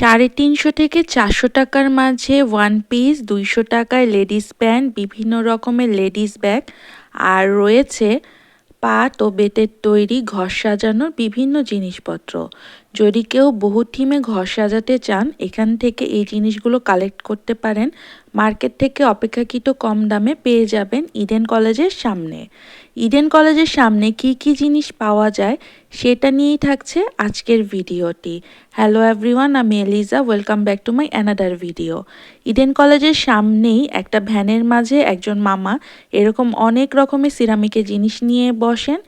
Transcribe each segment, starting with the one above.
সাড়ে তিনশো থেকে চারশো টাকার মাঝে ওয়ান পিস দুইশো টাকায় লেডিস প্যান্ট বিভিন্ন রকমের লেডিস ব্যাগ আর রয়েছে পাট ও বেতের তৈরি ঘর সাজানোর বিভিন্ন জিনিসপত্র। যদি কেউ বহু থিমে ঘর সাজাতে চান, এখান থেকে এই জিনিসগুলো কালেক্ট করতে পারেন। মার্কেট থেকে অপেক্ষাকৃত কম দামে পেয়ে যাবেন ইডেন কলেজের সামনে। ইডেন কলেজের সামনে কি কি জিনিস পাওয়া যায় সেটা নিয়েই থাকছে আজকের ভিডিওটি। হ্যালো এভরিওয়ান আমি Eliza welcome back to my another video Eden কলেজের সামনেই একটা ভ্যানের মাঝে একজন মামা এরকম অনেক রকমের সিরামিকের জিনিস নিয়ে বসেন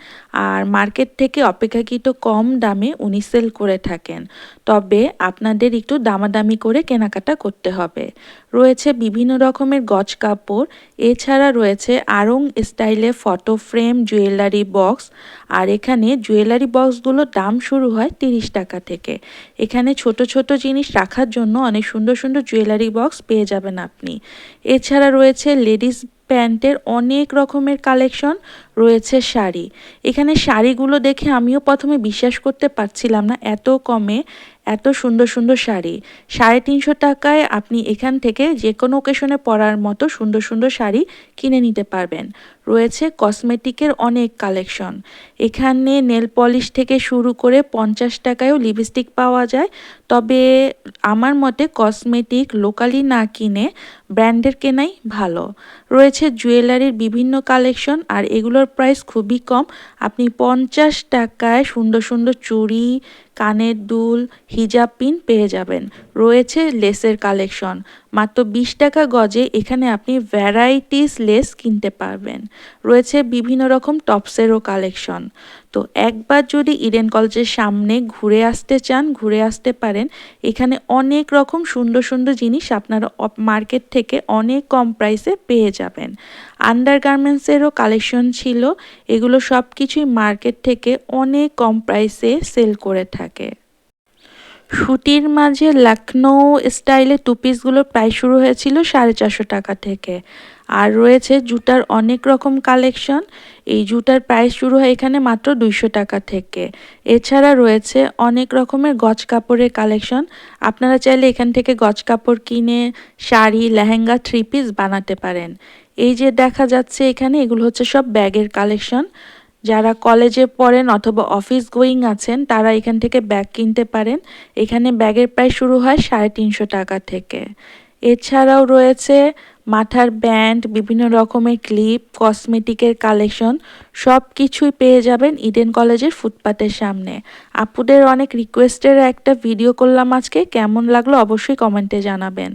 আর মার্কেট থেকে অপেক্ষাকৃত কম দামে উনি সেল করে থাকেন। তবে আপনাদের একটু দামাদামি করে কেনাকাটা করতে হবে। রয়েছে বিভিন্ন রকমের গজ কাপড়। এছাড়া রয়েছে আরং স্টাইলে ফটো ফ্রেম, জুয়েলারি বক্স। আর এখানে জুয়েলারি বক্সগুলোর দাম শুরু হয় তিরিশ টাকা থেকে। এখানে ছোট ছোট জিনিস রাখার জন্য অনেক সুন্দর সুন্দর জুয়েলারি বক্স পেয়ে যাবেন আপনি। এছাড়া রয়েছে লেডিস প্যান্টের অনেক রকমের কালেকশন রয়েছে শাড়ি। এখানে শাড়িগুলো দেখে আমিও প্রথমে বিশ্বাস করতে পারছিলাম না এত কমে এত সুন্দর সুন্দর শাড়ি। সাড়ে তিনশো টাকায় আপনি এখান থেকে যে কোনো ওকেশনে পরার মতো সুন্দর সুন্দর শাড়ি কিনে নিতে পারবেন। রয়েছে কসমেটিকের অনেক কালেকশন এখানে নেল পলিশ থেকে শুরু করে পঞ্চাশ টাকায়ও লিপস্টিক পাওয়া যায়। তবে আমার মতে কসমেটিক লোকালি না কিনে ব্র্যান্ডের কেনাই ভালো। রয়েছে জুয়েলারির বিভিন্ন কালেকশন আর এগুলোর প্রাইস খুবই কম। আপনি পঞ্চাশ টাকায় সুন্দর সুন্দর চুড়ি, কানের দুল হিজাব পিন পেয়ে যাবেন। রয়েছে লেসের কালেকশন। মাত্র বিশ টাকা গজে এখানে আপনি ভ্যারাইটিস লেস কিনতে পারবেন। রয়েছে বিভিন্ন রকম টপসেরও কালেকশন। তো একবার যদি ইডেন কলেজের সামনে ঘুরে আসতে চান, ঘুরে আসতে পারেন। এখানে অনেক রকম সুন্দর সুন্দর জিনিস আপনারা মার্কেট থেকে অনেক কম প্রাইসে পেয়ে যাবেন। আন্ডার গার্মেন্টসেরও কালেকশন ছিল। এগুলো সব কিছুই মার্কেট থেকে অনেক কম প্রাইসে সেল করে থাকে। সুতির মাঝে লখনৌ স্টাইলে টু পিসগুলোর প্রাইস শুরু হয়েছিল সাড়ে চারশো টাকা থেকে। আর রয়েছে জুতার অনেক রকম কালেকশন এই জুতার প্রাইস শুরু হয় এখানে মাত্র দুইশো টাকা থেকে। এছাড়া রয়েছে অনেক রকমের গজ কাপড়ের কালেকশন আপনারা চাইলে এখান থেকে গজ কাপড় কিনে, শাড়ি, লেহেঙ্গা থ্রি পিস বানাতে পারেন। এই যে দেখা যাচ্ছে এখানে এগুলো হচ্ছে সব ব্যাগের কালেকশন যারা কলেজে পড়েন অথবা অফিস গোয়িং আছেন, তারা এখান থেকে ব্যাগ কিনতে পারেন। এখানে ব্যাগের প্রায় শুরু হয় সাড়ে তিনশো টাকা থেকে। এছাড়াও রয়েছে মাথার ব্যান্ড, বিভিন্ন রকমের ক্লিপ, কসমেটিকের কালেকশন সব কিছুই পেয়ে যাবেন ইডেন কলেজের ফুটপাতের সামনে। আপুদের অনেক রিকোয়েস্টের একটা ভিডিও করলাম আজকে। কেমন লাগল অবশ্যই কমেন্টে জানাবেন।